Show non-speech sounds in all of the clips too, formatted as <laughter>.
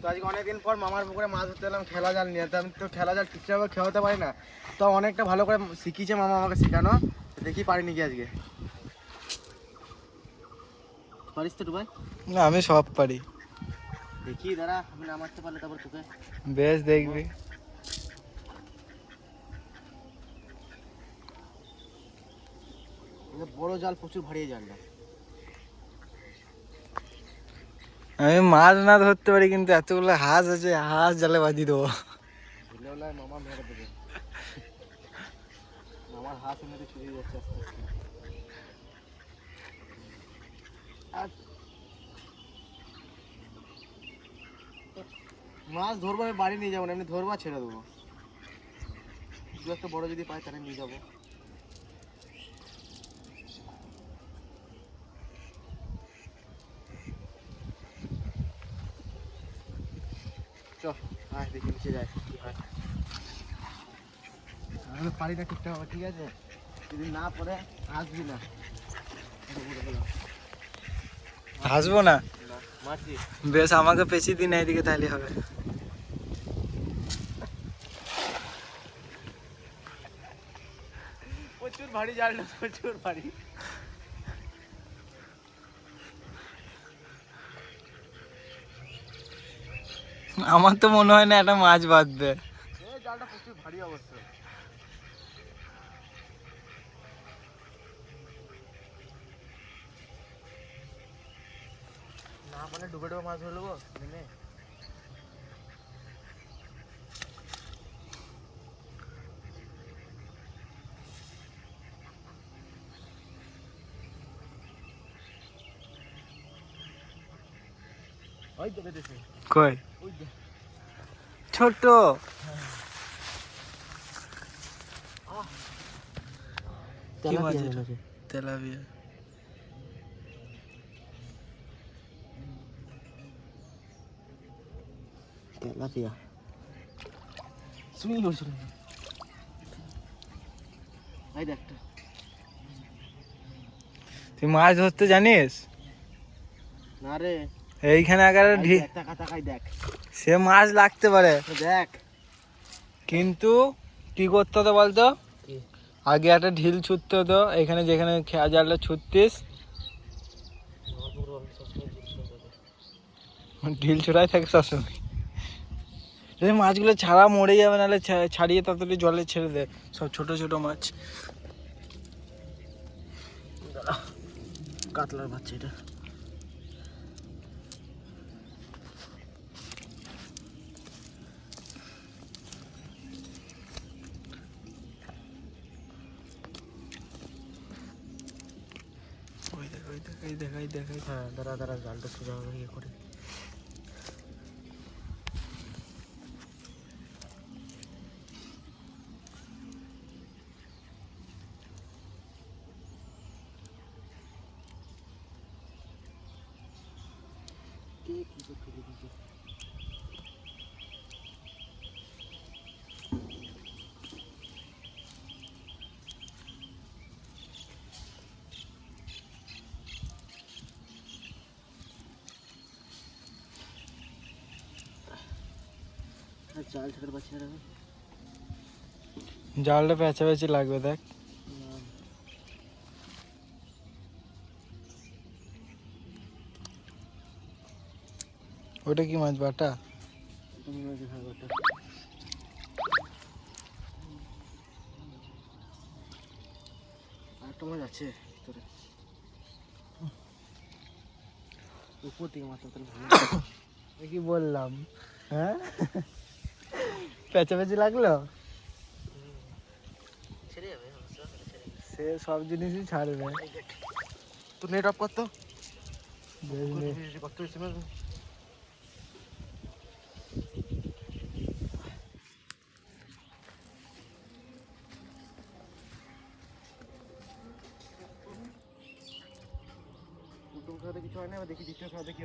তো আজকে অনেকদিন পর মামার পুকুরে মাছ ধরতে এলাম খেলা জাল নিয়ে আমি তো খেলা জাল ঠিকঠাকভাবে খেলাতে পারি না। তো অনেকটা ভালো করে শিখিয়েছে মামা আমাকে শেখানো। দেখি পারিনি কি আজকে। পারিস তো ডুবাই না আমি সব পারি। দেখি দাঁড়া আমি নামাতে পারলে তারপর তোকে। বেশ দেখবি। বড় জাল প্রচুর ভারী এই জালটা। আমি মাছ না ধরতে পারি, কিন্তু এতগুলো হাঁস আছে, হাঁস জালে বাঁধি দেবো। মাছ ধরবো আমি বাড়ি নিয়ে যাব না, এমনি ধরবো ছেড়ে দেবো। দু একটা বড় যদি পাই তাহলে নিয়ে যাব। চ আয় দেখি নিচে যাই। কি হয় আমি তো পারি না ঠিকঠাক হবে ঠিক আছে? যদি না পড়ে আসবি না। এটা বলে দিলাম। হাসবো না? না মারছি। বেশ আমাকে পেছি দিন এইদিকে তাহলে হবে। প্রচুর ভারী জালটা প্রচুর ভারী। আমার তো মনে হয় না একটা মাছ বাঁধবে জালটা প্রচুর ভারী না মানে ডুবে ডুবে মাছ কই? ছোট তেলাপিয়া তেলাপিয়া। করছিল। তুই মাছ ধরতে জানিস? না রে। এইখানে আগে দেখ। সে মাছ লাগতে পারে। দেখ। কিন্তু কি করতে হতো বলতো? আগে একটা ঢিল ছুটতে হতো এখানে যেখানে খেয়া জালটা ছুটতিস। ঢিল ছোড়াই থাকে সবসময়। যদি মাছগুলো ছাড়া মরে যাবে নাহলে ছাড়িয়ে তাড়াতাড়ি জলে ছেড়ে দে সব ছোট ছোট মাছ। কাতলার বাচ্চা এটা। ওই দেখ ওই দেখ এই দেখ এই দেখ এই দেখ। হ্যাঁ দাঁড়া দাঁড়া, জালটা সোজা হবে ইয়ে করে জাল না জালটা পেঁচা পেঁচি লাগবে দেখ। ওটা কি মাছ বাটা? এটা হচ্ছে ওটা। আরেকটা মাছ আছে ভিতরে। উপর থেকে মাছ তাহলে ভালো। <coughs> এ কি বললাম হ্যাঁ? পেঁচি লাগল। সে সব জিনিসই ছাড়বে। তো। নেট অফ করতো কিছু হয় না দেখি দ্বিতীয় খেলাতে কি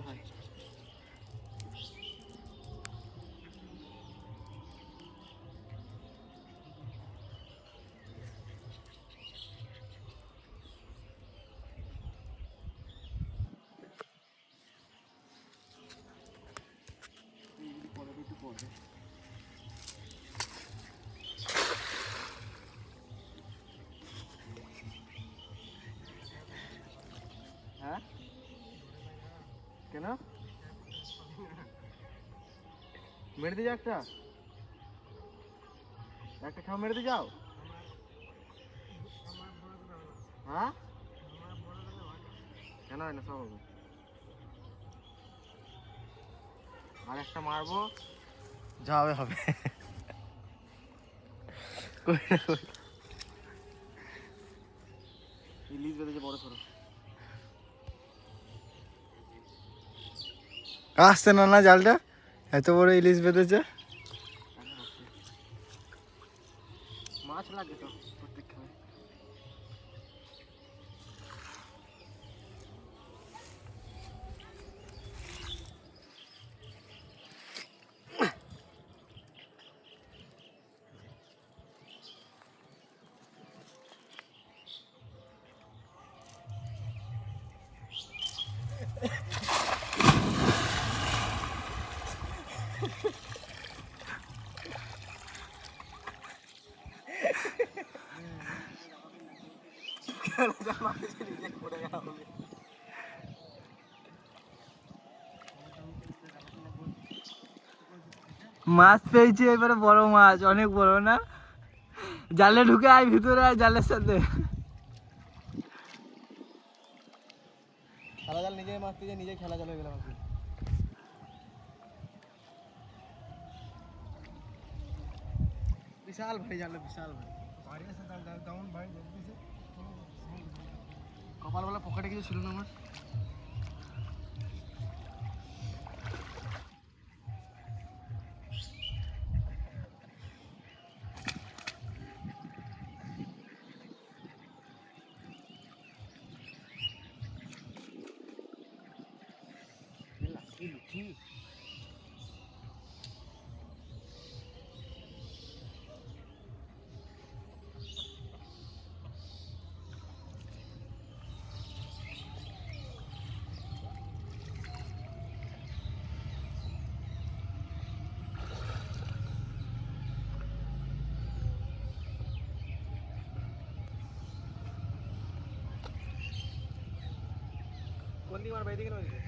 হ্যাঁ কেন মেরে দিয়ে যাও একটা। একটা খাও মেরে দিয়ে যাও। হ্যাঁ? কেন হয় না সব হবে? আর একটা মারবো। যা হবে। ইলিশ বেঁধেছে বড় সড়ো। আসছে না না জালটা? এত বড় ইলিশ বেঁধেছে? মাছ লাগে তো প্রত্যেক খাবে মাছ পেয়েছি এবারে বড় মাছ অনেক বড় না? জালে ঢুকে আয় ভিতরে আয় জালের সাথে। খেলা জাল নিজে মারতে যে নিজে খেলা জাল হয়ে গেলাম বিশাল ভাই জাল বিশাল ভাই। ভারী আছে জাল জাল ভাই কপালবেলা পকেটে কিছু ছিল না আমার। কোন দিকে মারবে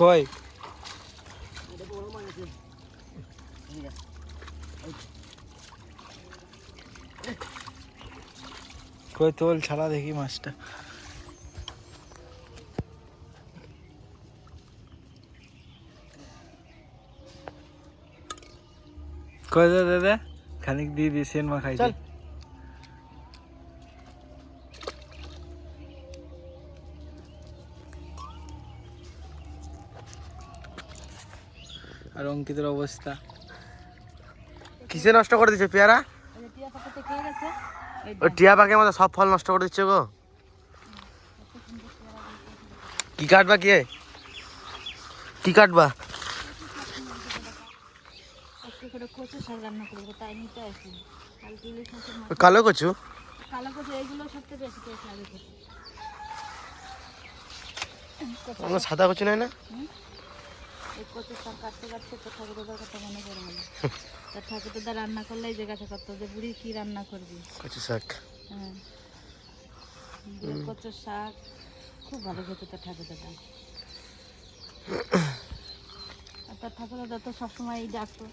কই? কই তোল, ছাড়া দেখি মাছটা। কই দে দে খানিক দিয়ে দি সেন মা খাইছে আর অঙ্কিতের অবস্থা। কিসে নষ্ট করে দিচ্ছে পেয়ারা? ওই টিয়া পাখি আমাদের সব ফল নষ্ট করে দিচ্ছে গো। কি কাটবা কে? কি কাটবা? কালো কচু? সাদা কচু নয় না? এই কচু শাক কাটতে কাটতে তো ঠাকুরদার কথা মনে পড়ে গেল। তা ঠাকুরদাদা রান্না করলে এই জিজ্ঞাসা করতো যে বুড়ি কি রান্না করবি? কচু শাক। হ্যাঁ। দিয়ে শাক খুব ভালো খেতে তো ঠাকুরদাদা। তার ঠাকুরদাদা তো সবসময় ডাকতো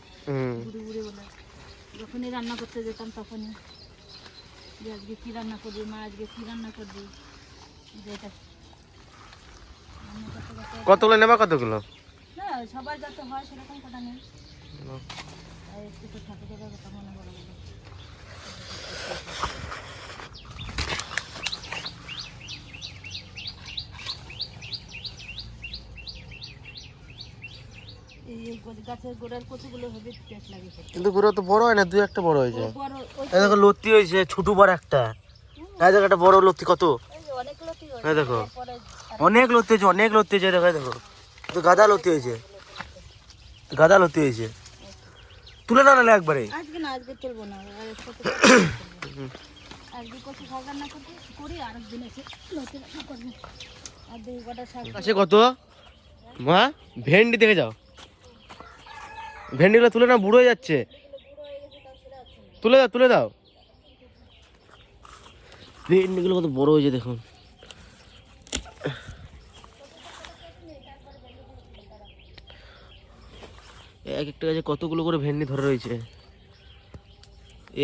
বুড়ি বুড়ি বলে। যখনই রান্না করতে যেতাম তখনই। যে আজকে কী রান্না করবি মা আজকে কী রান্না করবি? যে এটা। কতগুলো নেবা কতগুলো? সবার যাতে হয় সেরকম কথা নেই। একটু কথা মনে বলো। কিন্তু তো বড় হয় না দুই একটা বড় হয়েছে এই দেখো লত্তি হয়েছে ছোট বড় একটা। এই দেখো একটা বড় লত্তি কত? এই দেখো। অনেক লত্তি হয়েছে অনেক লত্তি হয়েছে দেখো দেখো। তো গাদা লত্তি হয়েছে। গাদা লত্তি হয়েছে। তুলে না নালে একবারে। আজকে না আজকে তুলবো না। <coughs> লতি আছে কত? মা ভেন্ডি দেখে যাও। ভেন্ডিগুলো তুলে না বুড়ো হয়ে যাচ্ছে। তুলে দাও তুলে দাও। ভেন্ডিগুলো কত বড় হয়েছে দেখুন এক একটা গাছে কতগুলো করে ভেন্ডি ধরে রয়েছে?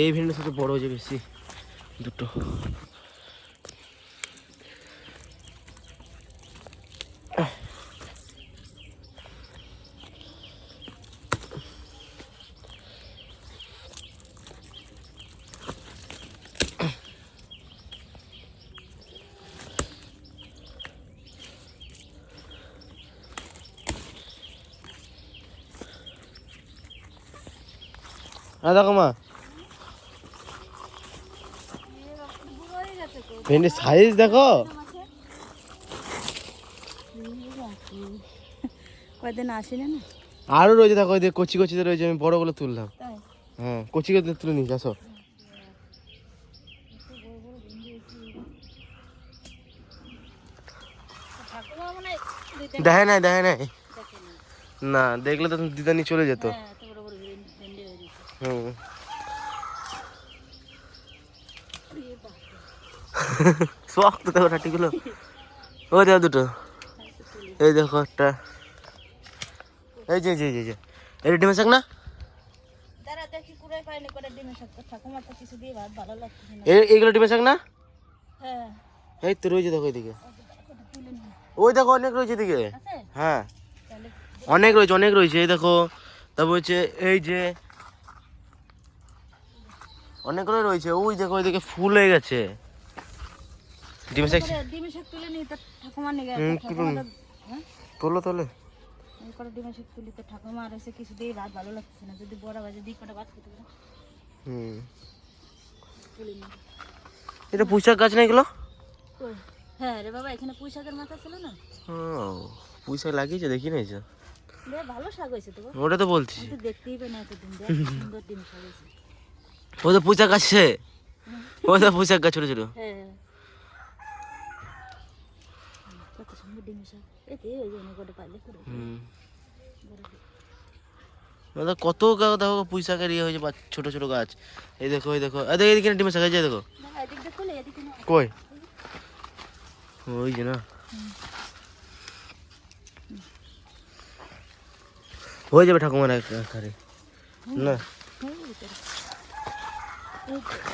এই ভেন্ডি সবচেয়ে বড় হয়েছে বেশি। দুটো। হ্যাঁ দেখো মা হয়ে সাইজ দেখো না? আরও রয়েছে দেখো ওই কচি কচিতে রয়েছে আমি বড়গুলো তুললাম। হ্যাঁ কচি কচিতে তুলে নিস আসো হয় দেখে নাই দেখে নাই। না না দেখলে তো দিদানি চলে যেত হ্যাঁ এত বড় বড় ভেন্ডি ভেন্ডি হয়ে গেছে হুম। শক্ত দেখো টাটিগুলো ও দেখো দুটো। এই দেখো একটা। এই যে যে, যে, করে ডিমের শাক। না। এই এইগুলো ডিমে শাক না? হ্যাঁ। এই তো রয়েছে দেখো এইদিকে ওই দেখো অনেক রয়েছে এদিকে। আছে? হ্যাঁ। অনেক রয়েছে অনেক রয়েছে এই দেখো। তারপর হচ্ছে এই যে অনেকগুলো রয়েছে। ওই দেখো ওইদিকে ফুল হয়ে গেছে। ডিম শাক করে শাক তুলে নি তো ঠাকুমা নিয়ে গেছে। কি ঠাকুমা বলুন? তো- হ্যাঁ? তোলো তোলে করে ডিমের শাক তুলি তো ঠাকুমা আর এসে কিছু দিয়ে ভাত ভালো লাগতেছে না। যদি বড় বাজে দিই কটা ভাত খেতে পারে। হুম। এটা পুঁইশাক গাছ না এগুলো? হ্যাঁ রে বাবা এখানে পুঁই শাকের মাথা ছিল না? ও পুঁইশাক লাগিয়েছে দেখি না ভালো শাক হয়েছে তো ওটা তো বলছি। দেখতেই পাই না এতদিন <laughs> সুন্দর ডিম শাক হয়েছে। ও তো পুঁইশাক গাছ ও তো পুঁইশাক গাছ ছোট ছোট হ্যাঁ। কত ডিম দেখো পুঁইশাকের ইয়ে হয়েছে বা- ছোট ছোট গাছ। এই দেখো এই দেখো। এই দেখো এদিকে ডিমের শাক এই দেখো। কই? ওই যে না। হয়ে যাবে ঠাকুমার একারে না।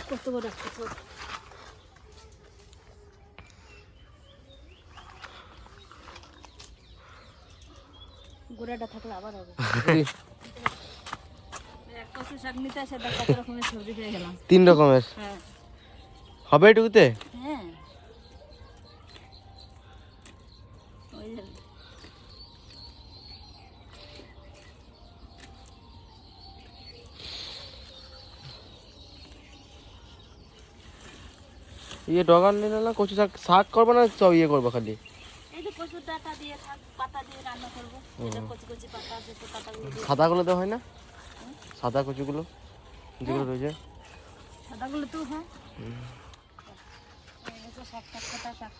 কত বড় একটা। গোড়াটা থাকলে আবার হবে। তিন রকমের? হ্যাঁ। হবে এটুকুতে হ্যাঁ ওই যে ইয়ে ডগান নিলে না কচু শাক শাক করব না সব ইয়ে করব খালি। সাদাগুলো তো হয় না? সাদা কচুগুলো যেগুলো রয়েছে? সাদাগুলো তো হ্যাঁ। হচ্ছে শাক টাক কাটা শাক